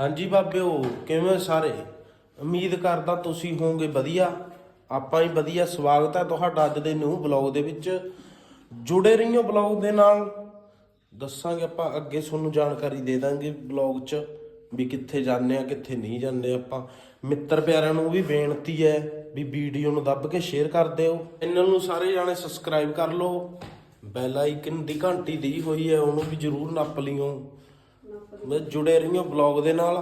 ਹਾਂਜੀ ਬਾਬਿਓ ਕਿਵੇਂ ਸਾਰੇ? ਉਮੀਦ ਕਰਦਾ ਤੁਸੀਂ ਹੋਵੋਗੇ ਵਧੀਆ। ਆਪਾਂ ਹੀ ਵਧੀਆ। ਸਵਾਗਤ ਹੈ ਤੁਹਾਡਾ ਅੱਜ ਦੇ ਨਿਊ ਬਲੌਗ ਦੇ ਵਿੱਚ। ਜੁੜੇ ਰਹੀਓ ਬਲੌਗ ਦੇ ਨਾਲ। ਦੱਸਾਂਗੇ ਆਪਾਂ ਅੱਗੇ ਤੁਹਾਨੂੰ ਜਾਣਕਾਰੀ ਦੇ ਦਾਂਗੇ ਬਲੌਗ 'ਚ ਵੀ ਕਿੱਥੇ ਜਾਂਦੇ ਆ, ਕਿੱਥੇ ਨਹੀਂ ਜਾਂਦੇ ਆਪਾਂ। ਮਿੱਤਰ ਪਿਆਰਿਆਂ ਨੂੰ ਵੀ ਬੇਨਤੀ ਹੈ ਵੀ ਵੀਡੀਓ ਨੂੰ ਦੱਬ ਕੇ ਸ਼ੇਅਰ ਕਰ ਦਿਓ। ਚੈਨਲ ਨੂੰ ਸਾਰੇ ਜਾਣੇ ਸਬਸਕ੍ਰਾਈਬ ਕਰ ਲਓ। ਬੈਲ ਆਈਕਨ ਦੀ ਘੰਟੀ ਦੀ ਹੋਈ ਹੈ, ਉਹਨੂੰ ਵੀ ਜਰੂਰ ਨੱਪ ਲਿਓ। ਮੈਂ ਜੁੜੇ ਰਹੀਓ ਬਲੌਗ ਦੇ ਨਾਲ।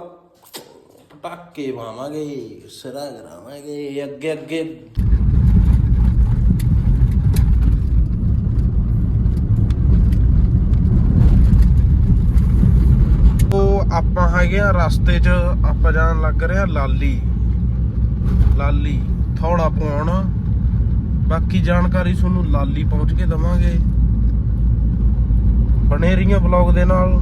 ਪਟਾਕੇ ਪਾਵਾਂਗੇ ਸਿਰਾ ਕਰਾਵਾਂਗੇ ਅੱਗੇ ਅੱਗੇ। ਉਹ ਆਪਾਂ ਹੈਗੇ ਆ ਰਸਤੇ 'ਚ, ਆਪਾਂ ਜਾਣ ਲੱਗ ਰਹੇ ਆ ਲਾਲੀ। ਲਾਲੀ, ਥੋੜਾ ਪਾਉਣ ਬਾਕੀ ਜਾਣਕਾਰੀ ਤੁਹਾਨੂੰ ਲਾਲੀ ਪਹੁੰਚ ਕੇ ਦਵਾਂਗੇ। ਬਣੇ ਰਹੀਆਂ ਬਲੌਗ ਦੇ ਨਾਲ।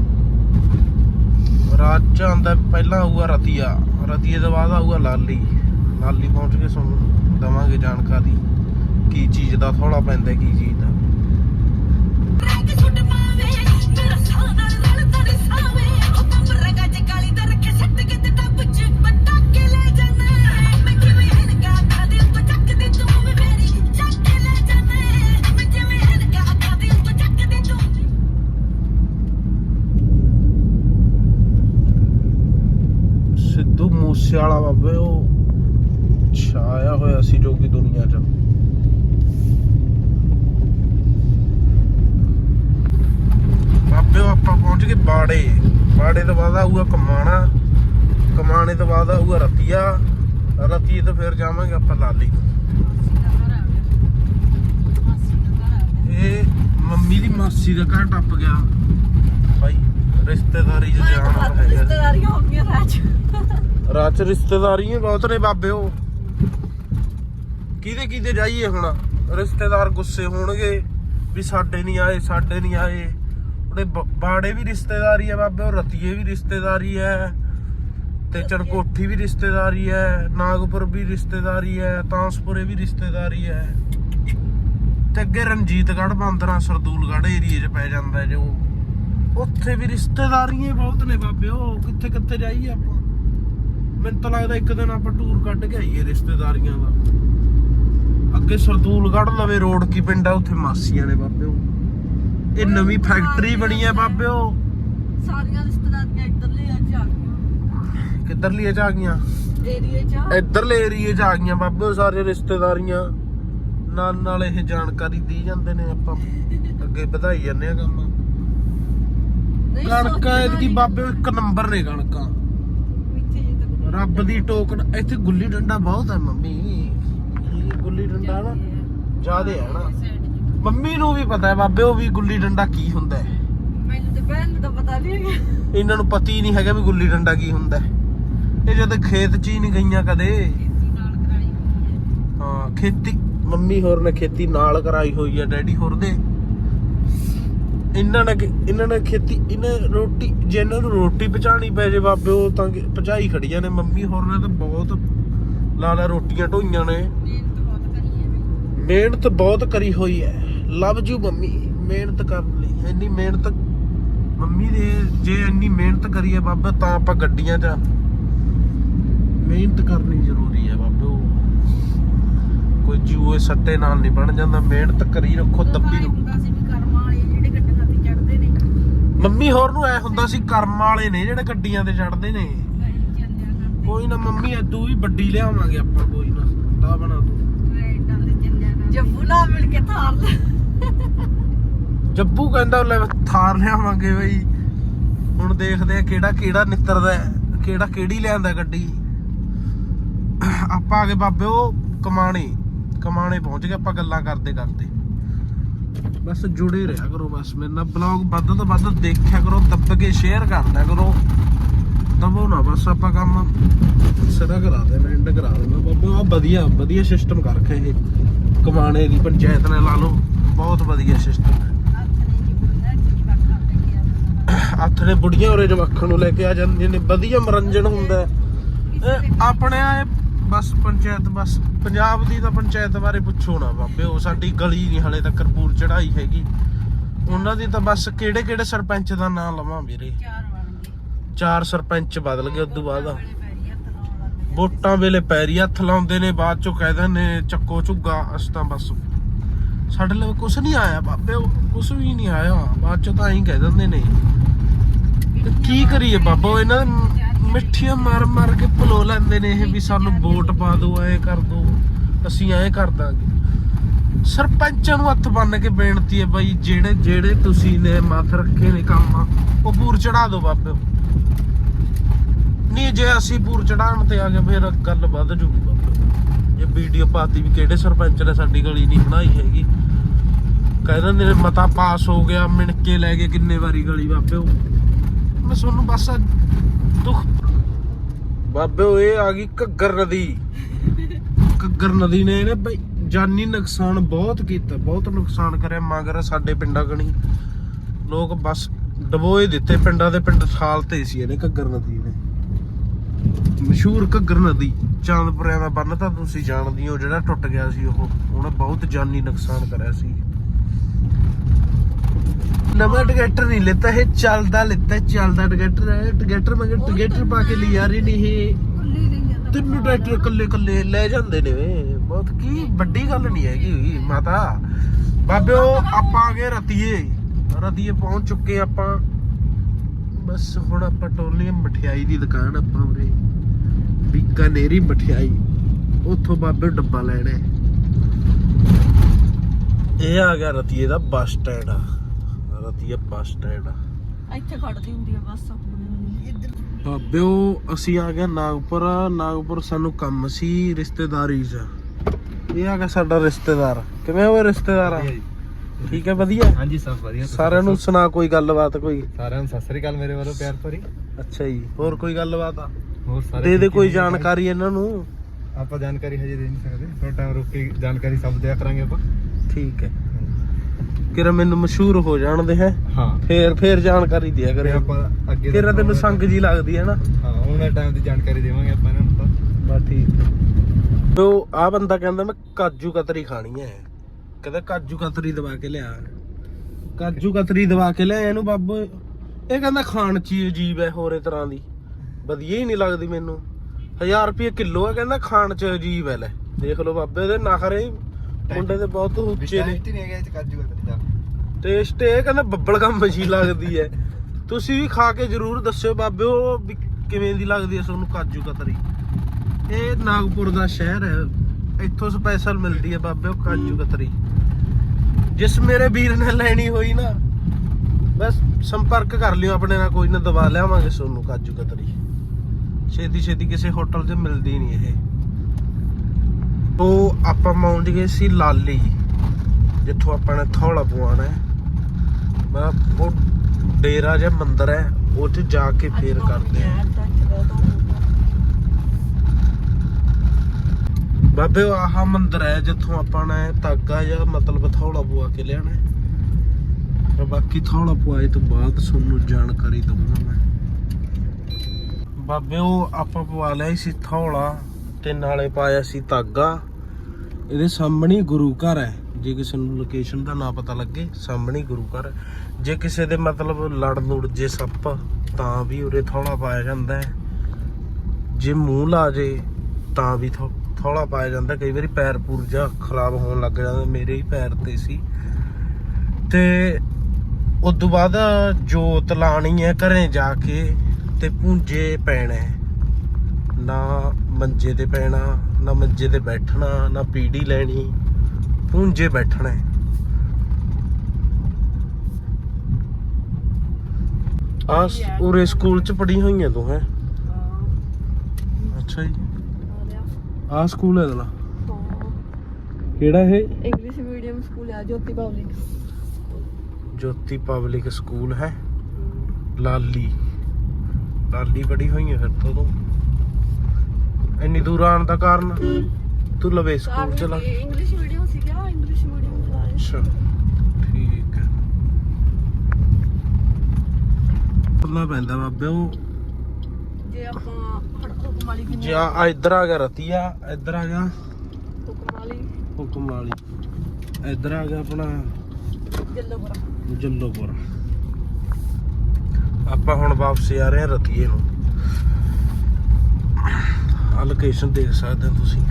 ਰਾਤ ਚ ਆਂਦਾ ਪਹਿਲਾਂ ਆਊਗਾ ਰਤੀਆ, ਰਤੀਏ ਤੋਂ ਬਾਅਦ ਆਊਗਾ ਲਾਲੀ। ਲਾਲੀ ਪਹੁੰਚ ਕੇ ਤੁਹਾਨੂੰ ਦਵਾਂਗੇ ਜਾਣਕਾਰੀ, ਕੀ ਚੀਜ਼ ਦਾ ਥੋੜਾ ਪੈਂਦਾ, ਕੀ ਚੀਜ਼ ਦਾ। ਕਮਾਣੇ ਤੋਂ ਬਾਅਦ ਆਊਗਾ ਰਤੀਆ। ਰਤੀਏ ਤੋਂ ਫਿਰ ਜਾਵਾਂਗੇ ਆਪਾਂ ਲਾਲੀ ਇਹ ਮੰਮੀ ਦੀ ਮਾਸੀ ਦਾ ਘਰ ਟੱਪ ਗਿਆ। ਭਾਈ ਰਿਸ਼ਤੇਦਾਰੀ 'ਚ ਜਾਣਾ ਹੈਗਾ ਰਿਸ਼ਤੇਦਾਰੀਆਂ ਹੋ ਗਈਆਂ ਰਾਜ। ਚ ਰਿਸ਼ਤੇਦਾਰੀਆਂ ਬਹੁਤ ਨੇ ਬਾਬੇ ਉਹ। ਕਿਹਦੇ ਕਿਹਦੇ ਜਾਈਏ ਹੁਣ? ਰਿਸ਼ਤੇਦਾਰ ਗੁੱਸੇ ਹੋਣਗੇ ਵੀ ਸਾਡੇ ਨਹੀਂ ਆਏ ਸਾਡੇ ਨਹੀਂ ਆਏ। ਉਹਦੇ ਬਾੜੇ ਵੀ ਰਿਸ਼ਤੇਦਾਰੀ ਹੈ ਬਾਬੇ ਉਹ ਰਤੀਏ ਵੀ ਰਿਸ਼ਤੇਦਾਰੀ ਹੈ ਤੇ ਚਰਕੋਠੀ ਵੀ ਰਿਸ਼ਤੇਦਾਰੀ ਹੈ ਨਾਗਪੁਰ ਵੀ ਰਿਸ਼ਤੇਦਾਰੀ ਹੈ ਤਾਂਸਪੁਰੇ ਵੀ ਰਿਸ਼ਤੇਦਾਰੀ ਹੈ। ਤੇ ਅੱਗੇ ਰਣਜੀਤਗੜ੍ਹ ਬਾਂਦਰਾ ਸਰਦੂਲਗੜ੍ਹ ਏਰੀਏ 'ਚ ਪੈ ਜਾਂਦਾ ਜੋ। ਉੱਥੇ ਵੀ ਰਿਸ਼ਤੇਦਾਰੀਆਂ ਬਹੁਤ ਨੇ ਬਾਬੇ ਉਹ ਕਿੱਥੇ ਕਿੱਥੇ ਜਾਈਏ ਆਪਾਂ? ਮੈਨੂੰ ਤਾਂ ਲੱਗਦਾ ਇੱਕ ਦਿਨ ਆਪਾਂ ਟੂਰ ਕੱਢ ਕੇ ਆਈਏ ਰਿਸ਼ਤੇਦਾਰੀਆਂ ਦਾ। ਅੱਗੇ ਸਰਦੂਲਗੜ੍ਹ ਲਵੇ ਰੋਡ ਕੀ ਪਿੰਡ ਆ ਉੱਥੇ ਮਾਸੀਆਂ ਨੇ ਬਾਬਿਓ ਇਹ ਨਵੀਂ ਫੈਕਟਰੀ ਬਣੀ ਹੈ ਬਾਬਿਓ ਸਾਰੀਆਂ ਰਿਸ਼ਤੇਦਾਰੀਆਂ ਜਾ ਗਈਆਂ ਕਿੱਧਰਲੀਆਂ ਚ ਆ ਗਈਆਂ? ਏਰੀਏ ਚ ਇੱਧਰਲੇ ਏਰੀਏ ਚ ਆ ਗਈਆਂ ਬਾਬਿਓ ਸਾਰੇ ਰਿਸ਼ਤੇਦਾਰੀਆਂ। ਨਾਲ ਨਾਲ ਇਹ ਜਾਣਕਾਰੀ ਦੀ ਜਾਂਦੇ ਨੇ ਆਪਾਂ। ਅੱਗੇ ਵਧਾਈ ਜਾਂਦੇ ਆ ਕੰਮ। ਨਹੀਂ, ਕਣਕਾਂ ਸੌ ਇਹਦੀ ਬਾਬਿਓ ਇੱਕ ਨੰਬਰ ਨੇ ਕਣਕਾਂ। ਮਿੱਠੇ ਜਿਹੇ ਤੱਕ ਰੱਬ ਦੀ ਟੋਕਨ ਇੱਥੇ ਗੁੱਲੀ ਡੰਡਾ ਬਹੁਤ ਹੈ ਮੰਮੀ। ਇਹ ਗੁੱਲੀ ਡੰਡਾ ਨਾ? ਜ਼ਿਆਦੇ ਹੈ ਨਾ। ਮੰਮੀ ਨੂੰ ਵੀ ਪਤਾ ਹੈ ਬਾਬੇ ਉਹ ਵੀ ਗੁੱਲੀ ਡੰਡਾ ਕੀ ਹੁੰਦਾ ਹੈ। ਮੈਨੂੰ ਤੇ ਪਹਿਲਾਂ ਤਾਂ ਪਤਾ ਨਹੀਂ ਹੈਗਾ। ਇਹਨਾਂ ਨੂੰ ਪਤਾ ਹੀ ਨਹੀਂ ਹੈਗਾ ਵੀ ਗੁੱਲੀ ਡੰਡਾ ਕੀ ਹੁੰਦਾ ਹੈ। ਇਹ ਜਦ ਖੇਤ 'ਚ ਹੀ ਨਹੀਂ ਗਈਆਂ ਕਦੇ। ਹੈ। ਹਾਂ ਖੇਤੀ ਮੰਮੀ ਹੋਰ ਨੇ ਖੇਤੀ ਨਾਲ ਕਰਾਈ ਹੋਈ ਹੈ ਡੈਡੀ ਹੋਰ ਦੇ। ਇਹਨਾਂ ਨੇ ਇਹਨਾਂ ਨੇ ਖੇਤੀ ਇਹਨਾਂ ਰੋਟੀ ਜੇ ਇਹਨਾਂ ਨੂੰ ਰੋਟੀ ਪਹੁੰਚਾਣੀ ਪੈ ਜੇ ਬਾਬੇ ਉਹ ਤਾਂ ਕਿ ਪਹੁੰਚਾਈ ਖੜੀਆਂ ਨੇ। ਮੰਮੀ ਹੋਰ ਨੇ ਤਾਂ ਬਹੁਤ ਲਾਲਾ ਰੋਟੀਆਂ ਢੋਈਆਂ ਨੇ। ਮਿਹਨਤ ਬਹੁਤ ਕਰੀ ਹੈ ਵੀ। ਮਿਹਨਤ ਬਹੁਤ ਕਰੀ ਹੋਈ ਹੈ। Love you mummy. ਮਿਹਨਤ ਕਰਨ ਲਈ। ਇੰਨੀ ਮਿਹਨਤ ਮੰਮੀ ਦੇ ਜੇ ਇੰਨੀ ਮਿਹਨਤ ਕਰੀਏ ਬਾਬਾ ਤਾਂ ਆਪਾਂ ਗੱਡੀਆਂ 'ਚ ਮਿਹਨਤ ਕਰਨੀ ਜ਼ਰੂਰੀ ਹੈ ਬਾਬਾ। ਕੋਈ ਜੂਏ ਸੱਟੇ ਨਾਲ ਨਹੀਂ ਬਣ ਜਾਂਦਾ ਮਿਹਨਤ ਕਰੀ ਰੱਖੋ ਦੱਬੀ ਰੱਖੋ। ਹੁੰਦਾ ਸੀ ਵੀ ਕਰਮਾਂ ਵਾਲੇ ਜਿਹੜੇ ਗੱਡੀਆਂ ਤੇ ਚੜਦੇ ਨੇ। ਮੰਮੀ ਹੋਰ ਨੂੰ ਐ ਹੁੰਦਾ ਸੀ ਕਰਮ ਵਾਲੇ ਨੇ ਜਿਹੜੇ ਗੱਡੀਆਂ ਤੇ ਚੜਦੇ ਨੇ। ਕੋਈ ਨਾ ਮੰਮੀ ਐਦੂ ਵੀ ਵੱਡੀ ਲਿਆਵਾਂਗੇ ਆਪਾਂ ਕੋਈ ਨਾ। ਦਾ ਬਣਾ ਤੂੰ। ਜੱਬੂ ਨਾਲ ਮਿਲ ਕੇ ਥਾਰ ਲੈ ਜੱਬੂ ਕਹਿੰਦਾ ਲੈ ਥਾਰ ਲਿਆਵਾਂਗੇ ਬਈ। ਹੁਣ ਦੇਖਦੇ ਆ ਕਿਹੜਾ ਕਿਹੜਾ ਨਿੱਤਰਦਾ ਹੈ, ਕਿਹੜਾ ਕਿਹੜੀ ਲਿਆਂਦਾ ਗੱਡੀ। ਆਪਾਂ ਆ ਗਏ ਬਾਬੇ, ਉਹ ਕਮਾਣੇ ਕਮਾਣੇ ਪਹੁੰਚ ਗਏ, ਆਪਾਂ ਗੱਲਾਂ ਕਰਦੇ ਕਰਦੇ। ਬਸ ਜੁੜੇ ਰਿਹਾ ਕਰੋ, ਬਸ ਮੇਰੇ ਨਾਲ ਬਲੌਗ ਵੱਧ ਤੋਂ ਵੱਧ ਦੇਖਿਆ ਕਰੋ, ਦੱਬ ਕੇ ਸ਼ੇਅਰ ਕਰਦਾ ਕਰੋ। ਦਬੋ ਨਾ ਬਸ ਆਪਾਂ ਕੰਮ ਸਿਰਾ ਕਰਾ ਦੇਣਾ ਐਂਡ ਕਰਾ ਦੇਣਾ ਬਾਬੇ ਆ ਵਧੀਆ ਵਧੀਆ ਸਿਸਟਮ ਕਰ ਰੱਖਿਆ ਇਹ ਕਮਾਣੇ ਦੀ ਪੰਚਾਇਤ ਨੇ ਲਾ ਲਓ, ਬਹੁਤ ਵਧੀਆ ਸਿਸਟਮ ਹੈ। ਹੱਥ ਨੇ ਬੁੜੀਆਂ ਉਰੇ ਜਵਾਖਾਂ ਨੂੰ ਲੈ ਕੇ ਆ ਜਾਂਦੀਆਂ ਨੇ, ਵਧੀਆ ਮਨੋਰੰਜਨ ਹੁੰਦਾ ਆਪਣੇ ਆ ਬਸ ਪੰਚਾਇਤ ਬਸ ਪੰਜਾਬ ਦੀ ਤਾਂ ਪੰਚਾਇਤ ਬਾਰੇ ਪੁੱਛੋ ਨਾ ਬਾਬੇ ਉਹ ਸਾਡੀ ਗਲੀ ਨਹੀਂ ਹਲੇ ਤੱਕ ਕਰਪੂਰ ਚੜਾਈ ਹੈਗੀ। ਉਹਨਾਂ ਦੀ ਤਾਂ ਬਸ ਕਿਹੜੇ ਕਿਹੜੇ ਸਰਪੰਚ ਦਾ ਨਾਮ ਲਵਾਂ ਵੀਰੇ? ਚਾਰ ਬਣ ਗਏ। ਚਾਰ ਸਰਪੰਚ ਬਦਲ ਗਏ ਉਦੋਂ ਬਾਅਦ। ਵੋਟਾਂ ਵੇਲੇ ਪੈਰੀ ਹੱਥ ਲਾਉਂਦੇ ਨੇ ਬਾਅਦ ਚੋਂ ਕਹਿੰਦੇ ਨੇ ਚੱਕੋ ਝੁੱਗਾ ਅਸੀਂ ਤਾਂ ਬਸ। ਸਾਡੇ ਲਈ ਕੁਝ ਨਹੀਂ ਆਇਆ ਬਾਬੇ ਕੁਝ ਵੀ ਨਹੀਂ ਆਇਆ। ਬਾਅਦ ਚੋਂ ਤਾਂ ਐਂ ਕਹਿ ਦਿੰਦੇ ਨੇ। ਕੀ ਕਰੀਏ ਬਾਬਾ ਉਹ ਇਹਨਾਂ ਦੇ ਮਿੱਠੀਆਂ ਮਾਰ ਮਾਰ ਕੇ ਭਲੋ ਲੈਂਦੇ ਨੇ ਇਹ ਵੀ ਸਾਨੂੰ ਵੋਟ ਪਾ ਦਿਓ ਐ ਕਰ ਦਿਓ। ਅਸੀਂ ਐ ਕਰ ਦਾਂਗੇ। ਸਰਪੰਚਾਂ ਨੂੰ ਹੱਥ ਬੰਨ ਕੇ ਬੇਨਤੀ ਹੈ ਬਾਈ ਜਿਹੜੇ ਜਿਹੜੇ ਤੁਸੀਂ ਨੇ ਮੱਥ ਰੱਖੇ ਨੇ ਕੰਮ ਉਹ ਪੂਰ ਚੜਾ ਦਿਓ ਬਾਬੇ। ਨਹੀਂ ਜੇ ਅਸੀਂ ਪੂਰ ਚੜਾਉਣ ਤੇ ਆ ਗਏ ਫਿਰ ਗੱਲ ਵੱਧ ਜੂਗੀ ਬਾਬੇ। ਇਹ ਵੀਡੀਓ ਪਾਤੀ ਵੀ ਕਿਹੜੇ ਸਰਪੰਚ ਨੇ ਸਾਡੀ ਗਲੀ ਨਹੀਂ ਬਣਾਈ ਹੈਗੀ। ਕਹਿ ਦਿੰਦੇ ਨੇ ਮਤਾ ਪਾਸ ਹੋ ਗਿਆ ਮਿਣ ਕੇ ਲੈ ਗਏ ਕਿੰਨੇ ਵਾਰੀ ਗਲੀ ਬਾਬੇ ਉਹ। ਮੈਂ ਤੁਹਾਨੂੰ ਬਸ ਦੁੱਖ ਬਾਬੇ ਉਹ ਇਹ ਆ ਗਈ ਘੱਗਰ ਨਦੀ। ਘੱਗਰ ਨਦੀ ਨੇ ਇਹਨੇ ਬਈ ਜਾਨੀ ਨੁਕਸਾਨ ਬਹੁਤ ਕੀਤਾ, ਬਹੁਤ ਨੁਕਸਾਨ ਕਰਿਆ, ਮਗਰ ਸਾਡੇ ਪਿੰਡਾਂ ਕਣੀ। ਲੋਕ ਬਸ ਡਬੋਏ ਦਿੱਤੇ, ਪਿੰਡਾਂ ਦੇ ਪਿੰਡ ਸਾਲ ਤੇ ਸੀ ਇਹਨੇ ਘੱਗਰ ਨਦੀ ਨੇ। ਮਸ਼ਹੂਰ ਘੱਗਰ ਨਦੀ, ਚਾਂਦਪੁਰਿਆਂ ਦਾ ਬੰਨ ਤਾਂ ਤੁਸੀਂ ਜਾਣਦੇ ਹੋ, ਜਿਹੜਾ ਟੁੱਟ ਗਿਆ ਸੀ ਉਹ। ਉਹਨੇ ਬਹੁਤ ਜਾਨੀ ਨੁਕਸਾਨ ਕਰਿਆ ਸੀ। ਨਵਾਂ ਟਰੈਕਟਰ ਨਹੀਂ ਲਿੱਤਾ ਇਹ ਚੱਲਦਾ ਲਿੱਤਾ ਚੱਲਦਾ ਟਰੈਕਟਰ ਹੈ ਟਰੈਕਟਰ ਮਗਰ ਟਰੈਕਟਰ ਪਾ ਕੇ ਲਿਆ ਰਹੀ ਨਹੀਂ ਇਹ। ਤਿੰਨ ਟਰੈਕਟਰ ਕੱਲੇ ਕੱਲੇ ਲੈ ਜਾਂਦੇ ਨੇ ਵੇ। ਬਹੁਤ ਕੀ ਵੱਡੀ ਗੱਲ ਨਹੀਂ ਹੈਗੀ ਹੋਈ ਮਾਤਾ। ਬਾਬਿਓ ਆਪਾਂ ਆ ਗਏ ਰਤੀਏ। ਰਤੀਏ ਪਹੁੰਚ ਚੁੱਕੇ ਆਪਾਂ। ਬਸ ਹੁਣ ਆਪਾਂ ਟੋਲੀ ਮਠਿਆਈ ਦੀ ਦੁਕਾਨ ਆਪਾਂ ਉਰੇ। ਬੀਕਾਨੇਰੀ ਮਠਿਆਈ। ਉੱਥੋਂ ਬਾਬੇ ਡੱਬਾ ਲੈਣਾ। ਇਹ ਆ ਗਿਆ ਰਤੀਏ ਦਾ ਬੱਸ ਸਟੈਂਡ। ਆ ਰਤੀਏ ਬੱਸ ਸਟੈਂਡ ਆ। ਇੱਥੇ ਖੜਦੀ ਹੁੰਦੀ ਆ ਬੱਸ ਬਾਬਿਓ ਅਸੀਂ ਆ ਗਏ ਨਾਗਪੁਰ। ਨਾਗਪੁਰ ਸਾਨੂੰ ਕੰਮ ਸੀ ਰਿਸ਼ਤੇਦਾਰੀ 'ਚ। ਇਹ ਆ ਗਿਆ ਸਾਡਾ ਰਿਸ਼ਤੇਦਾਰ। ਕਿਵੇਂ ਹੋਏ ਰਿਸ਼ਤੇਦਾਰ? ਠੀਕ ਹੈ ਵਧੀਆ? ਹਾਂਜੀ ਸਭ ਵਧੀਆ। ਸਾਰਿਆਂ ਨੂੰ? ਸੁਣਾ ਕੋਈ ਗੱਲਬਾਤ ਕੋਈ? ਸਾਰਿਆਂ ਨੂੰ ਸਤਿ ਸ੍ਰੀ ਅਕਾਲ ਮੇਰੇ ਵੱਲੋਂ ਪਿਆਰ ਭਰੀ। ਅੱਛਾ ਜੀ ਹੋਰ ਕੋਈ ਗੱਲਬਾਤ ਆ? ਹੋਰ ਸਾਰੇ ਦੇ ਦੇ ਕੋਈ? ਜਾਣਕਾਰੀ ਇਹਨਾਂ ਨੂੰ? ਆਪਾਂ ਜਾਣਕਾਰੀ ਹਜੇ ਦੇ ਨਹੀਂ ਸਕਦੇ। ਥੋੜਾ ਟਾਈਮ ਰੁਕ ਕੇ ਜਾਣਕਾਰੀ ਸਭ ਦਿਆ ਕਰਾਂਗੇ ਆਪਾਂ। ਠੀਕ ਹੈ। ਕਿਰਾ ਮੈਨੂੰ ਮਸ਼ਹੂਰ ਹੋ ਜਾਣਦੇ ਹੈ। ਹਾਂ। ਫੇਰ ਫੇਰ ਜਾਣਕਾਰੀ ਦਿਆ ਕਰੇ। ਆਪਾਂ ਅੱਗੇ ਕਿਰਾ ਤੈਨੂੰ ਸੰਗ ਜੀ ਲੱਗਦੀ ਹੈ ਨਾ। ਹਾਂ ਵਾਲੇ ਟਾਈਮ ਦੀ ਜਾਣਕਾਰੀ ਦੇਵਾਂਗੇ ਆਪਾਂ ਇਹਨਾਂ ਨੂੰ ਤਾਂ। ਬਸ ਠੀਕ ਉਹ ਆ ਬੰਦਾ ਕਹਿੰਦਾ ਮੈਂ ਕਾਜੂ ਕਤਰੀ ਖਾਣੀ ਹੈ। ਕਹਿੰਦਾ ਕਾਜੂ ਕਤਰੀ ਦਵਾ ਕੇ ਲਿਆ। ਕਾਜੂ ਕਤਰੀ ਦਵਾ ਕੇ ਲਿਆ ਇਹਨੂੰ ਬਾਬੂ। ਇਹ ਕਹਿੰਦਾ ਖਾਣ ਚ ਹੀ ਅਜੀਬ ਹੈ ਹੋਰੇ ਤਰ੍ਹਾਂ ਦੀ। ਵਧੀਆ ਹੀ ਨਹੀਂ ਲੱਗਦੀ ਮੈਨੂੰ। 1000 ਰੁਪਏ ਕਿਲੋ ਹੈ। ਕਹਿੰਦਾ ਖਾਣ ਚ ਅਜੀਬ ਹੈ ਲੈ। ਦੇਖ ਲਓ ਬਾਬੇ ਦੇ ਨਖਰੇ ਮੁੰਡੇ ਦੇ ਬਹੁਤ ਉੱਚੇ ਨੇ। ਨਹੀਂ ਹੈਗਾ ਇਹ ਕਾਜੂ ਟੇਸਟ ਇਹ ਕਹਿੰਦਾ ਬੱਬਲ ਗਮ ਮਜੀ ਲੱਗਦੀ ਹੈ। ਤੁਸੀਂ ਵੀ ਖਾ ਕੇ ਜਰੂਰ ਦੱਸਿਓ ਬਾਬਿਓ ਵੀ ਕਿਵੇਂ ਦੀ ਲੱਗਦੀ ਹੈ ਤੁਹਾਨੂੰ ਕਾਜੂ ਕਤਰੀ? ਇਹ ਨਾਗਪੁਰ ਦਾ ਸ਼ਹਿਰ ਹੈ। ਇੱਥੋਂ ਸਪੈਸ਼ਲ ਮਿਲਦੀ ਹੈ ਬਾਬਿਓ ਕਾਜੂ ਕਤਰੀ। ਜਿਸ ਮੇਰੇ ਵੀਰ ਨੇ ਲੈਣੀ ਹੋਈ ਨਾ ਬਸ ਸੰਪਰਕ ਕਰ ਲਿਓ ਆਪਣੇ ਨਾਲ ਕੋਈ ਨਾ ਦਵਾ ਲਿਆਵਾਂਗੇ ਤੁਹਾਨੂੰ ਕਾਜੂ ਕਤਰੀ। ਛੇਤੀ ਛੇਤੀ ਕਿਸੇ ਹੋਟਲ 'ਚ ਮਿਲਦੀ ਨਹੀਂ ਇਹ। ਉਹ ਆਪਾਂ ਪਹੁੰਚ ਗਏ ਸੀ ਲਾਲੀ। ਜਿੱਥੋਂ ਆਪਾਂ ਨੇ ਥੋੜਾ ਪਵਾਉਣਾ ਹੈ। ਮੈਂ ਉਹ ਡੇਰਾ ਜਿਹਾ ਮੰਦਿਰ ਹੈ ਉੱਥੇ ਜਾ ਕੇ ਫੇਰ ਕਰਦੇ ਆ ਬਾਬੇ ਉਹ ਆਹ ਮੰਦਿਰ ਹੈ ਜਿੱਥੋਂ ਆਪਾਂ ਨੇ ਤਾਗਾ ਜਾਂ ਮਤਲਬ ਥੋੜਾ ਪਵਾ ਕੇ ਲਿਆਣਾ ਹੈ। ਤੇ ਬਾਕੀ ਥੋੜਾ ਪਵਾਏ ਤੋਂ ਬਾਅਦ ਤੁਹਾਨੂੰ ਜਾਣਕਾਰੀ ਦਊਂਗਾ ਮੈਂ। ਬਾਬੇ ਉਹ ਆਪਾਂ ਪਵਾ ਲਿਆ ਸੀ ਥੋੜਾ ਤੇ ਨਾਲੇ ਪਾਇਆ ਸੀ ਤਾਗਾ ਇਹਦੇ ਸਾਹਮਣੇ ਗੁਰੂ ਘਰ ਹੈ। ਜੇ ਕਿਸੇ ਨੂੰ ਲੋਕੇਸ਼ਨ ਦਾ ਨਾ ਪਤਾ ਲੱਗੇ, ਸਾਹਮਣੇ ਗੁਰੂ ਘਰ ਜੇ ਕਿਸੇ ਦੇ ਮਤਲਬ ਲੜ ਲੁੜ ਜੇ ਸੱਪ, ਤਾਂ ਵੀ ਉਰੇ ਥੌਲਾ ਪਾਇਆ ਜਾਂਦਾ ਹੈ। ਜੇ ਮੂੰਹ ਲਾ ਜੇ, ਤਾਂ ਵੀ ਥੌਲਾ ਪਾਇਆ ਜਾਂਦਾ ਕਈ ਵਾਰੀ ਪੈਰ ਪੂਰ ਜਾ ਖਰਾਬ ਹੋਣ ਲੱਗ ਜਾਂਦਾ, ਮੇਰੇ ਹੀ ਪੈਰ ਤੇ ਸੀ। ਤੇ ਉਸ ਤੋਂ ਬਾਅਦ ਜੋਤ ਲਾਣੀ ਹੈ ਘਰੇ ਜਾ ਕੇ ਤੇ ਪੂੰਜੇ ਪੈਣਾ। ਨਾ ਮੰਜੇ ਤੇ ਪੈਣਾ ਨਾ ਮੰਜੇ ਤੇ ਬੈਠਣਾ ਨਾ ਪੀੜੀ ਲੈਣੀ ਪੂੰਜੇ ਬੈਠਣਾ। ਹੈ। ਆ ਉਰੇ ਸਕੂਲ ਚ ਪੜੀ ਹੋਈਆਂ ਤੂੰ ਹੈ। ਅੱਛਾ ਜੀ। ਆ ਸਕੂਲ ਹੈ ਇਹਦਾ ਕਿਹੜਾ ਇਹ? ਇੰਗਲਿਸ਼ ਮੀਡੀਅਮ ਸਕੂਲ ਆ Jyoti public Jyoti public school ਹੈ। ਲਾਲੀ। ਲਾਲੀ ਪੜੀ ਹੋਈ ਹੈ ਫਿਰ ਤੋਂ ਤੂੰ। ਇੰਨੀ ਦੂਰ ਆਉਣ ਦਾ ਕਾਰਨ? ਤੂੰ ਲਵੇ ਸਕੂਲ ਚ ਲੱਗ ਇੰਗਲਿਸ਼ ਮੀਡੀਅਮ ਸੀਗਾ ਇੰਗਲਿਸ਼ ਮੀਡੀਅਮ ਚਲਾ ਅੱਛਾ ਠੀਕ ਹੈ। ਪੱਲਾ ਪੈਂਦਾ ਬਾਬੇ ਉਹ ਜੇ ਆਪਾਂ ਹੁਕਮ ਵਾਲੀ ਵੀ ਜੇ ਆ ਇੱਧਰ ਆ ਗਿਆ ਰਤੀਆ ਇੱਧਰ ਆ ਗਿਆ। ਹੁਕਮ ਵਾਲੀ। ਹੁਕਮ ਵਾਲੀ। ਇੱਧਰ ਆ ਗਿਆ ਆਪਣਾ ਜੱਲੋਪੁਰਾ। ਜੱਲੋਪੁਰ। ਆਪਾਂ ਹੁਣ ਵਾਪਸ ਆ ਰਹੇ ਹਾਂ ਰਤੀਏ ਨੂੰ। ਆ ਲੋਕੇਸ਼ਨ ਦੇਖ ਸਕਦੇ ਹੋ ਤੁਸੀਂ।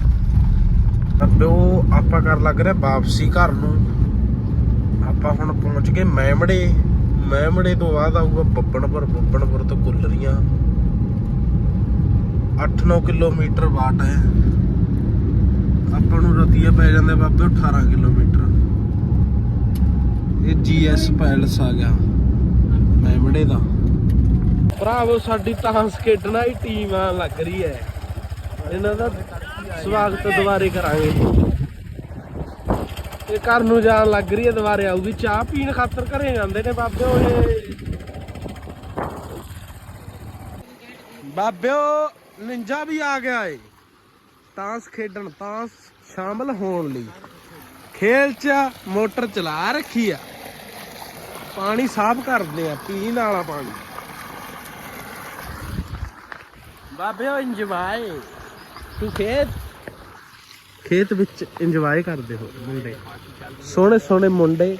ਅੱਬੇ ਉਹ ਆਪਾਂ ਕਰ ਲੱਗ ਰਿਹਾ ਵਾਪਸੀ ਘਰ ਨੂੰ। ਆਪਾਂ ਹੁਣ ਪਹੁੰਚ ਗਏ ਮੈਮੜੇ। ਮੈਮੜੇ ਤੋਂ ਬਾਅਦ ਆਊਗਾ ਬੱਬਣਪੁਰ ਬੱਬਣਪੁਰ ਤੋਂ ਕੁੱਲਰੀਆਂ 8-9 ਕਿਲੋਮੀਟਰ ਬਾਟ ਹੈ। ਆਪਾਂ ਨੂੰ ਰਤੀਆ ਪੈ ਜਾਂਦਾ ਬਾਬੇ 18 ਕਿਲੋਮੀਟਰ। ਇਹ ਜੀਐਸ ਪੈਲਸ ਆ ਗਿਆ। ਮੈਮੜੇ ਦਾ। ਭਰਾਵੋ, ਸਾਡੀ ਤਾਂ ਖੇਡਣਾ ਹੀ ਟੀਮ ਆ ਲੱਗ ਰਹੀ ਹੈ। ਇਹਨਾਂ ਦਾ ਸਵਾਗਤ ਦੁਬਾਰੇ ਕਰਾਂਗੇ। ਇਹ ਘਰ ਨੂੰ ਜਾਣ ਲੱਗ ਰਹੀ ਹੈ ਦੁਬਾਰੇ ਆਊਗੀ। ਚਾਹ ਪੀਣ ਖਾਤਰ ਘਰੇ ਜਾਂਦੇ ਨੇ ਬਾਬਿਓ ਇਹ। ਬਾਬਿਓ ਨਿੰਜਾ ਵੀ ਆ ਗਿਆ ਏ। ਤਾਂਸ ਖੇਡਣ ਤਾਂਸ ਸ਼ਾਮਲ ਹੋਣ ਲਈ। ਖੇਲ ਚ ਮੋਟਰ ਚਲਾ ਰੱਖੀ ਆ। ਪਾਣੀ ਸਾਫ਼ ਕਰਦੇ ਆ ਪੀਣ ਵਾਲਾ ਪਾਣੀ। ਬਾਬਿਓ ਇੰਜੋਏ ਤੂੰ ਖੇਤ? ਖੇਤ ਵਿੱਚ ਇੰਜੋਏ ਕਰਦੇ ਹੋ ਮੁੰਡੇ। ਸੋਹਣੇ ਸੋਹਣੇ ਮੁੰਡੇ।